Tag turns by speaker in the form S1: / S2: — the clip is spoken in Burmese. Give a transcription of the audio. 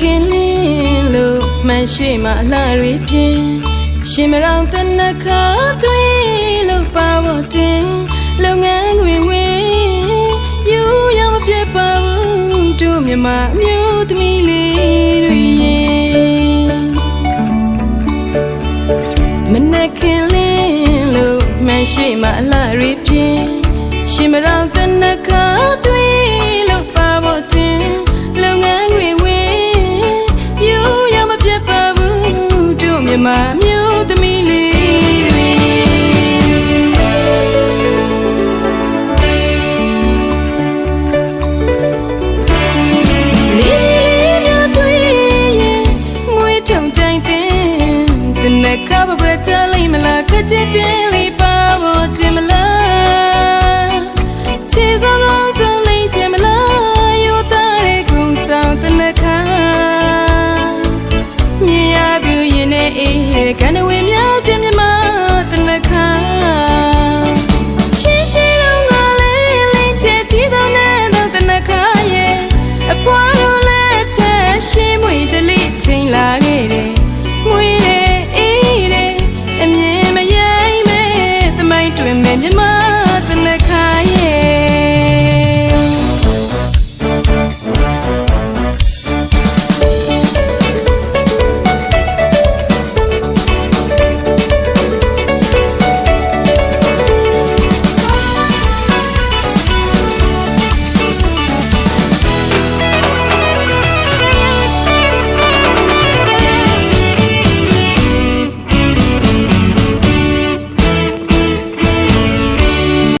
S1: ခင်လင်းလို့မှန်ရှိမှအလှတွေပြင်းရှင်မရောင်တနခါသွေးလို့ပါဖို့တင်လုပ်ငန်းခွင်ဝင်ယူရမပြတ်ပါဘူးတို့မြမအမျိုးသမီးလေးတွေရဲ့မနက်ခင်လင်းလို့မှန်ရှိမှအလှရီပြင်းရှင်မရောင်တနခါသွေး မြမမျိုးသမီးလေးတွေလေးလေးများသွေးရင်မွေးထုံကြိုင်တဲ့တနခါဘကွယ်ချလိုက်မလားခက်ချစ်ချင်း နဲ့အေးရဲ့ကန်ဝေမြောက်တင်မြမတနခါရှင်းရှင်းလုံးကလေးလေးချစ်တီတော့နဲ့တော့တနခါရဲ့အပွားတို့လက်ထရှင်းမွေတလေးထိန်လာခဲ့တယ်မွေတဲ့အေးတဲ့အမြင်မရိုင်းမဲ့သမိုင်းတွင်မဲ့မြမ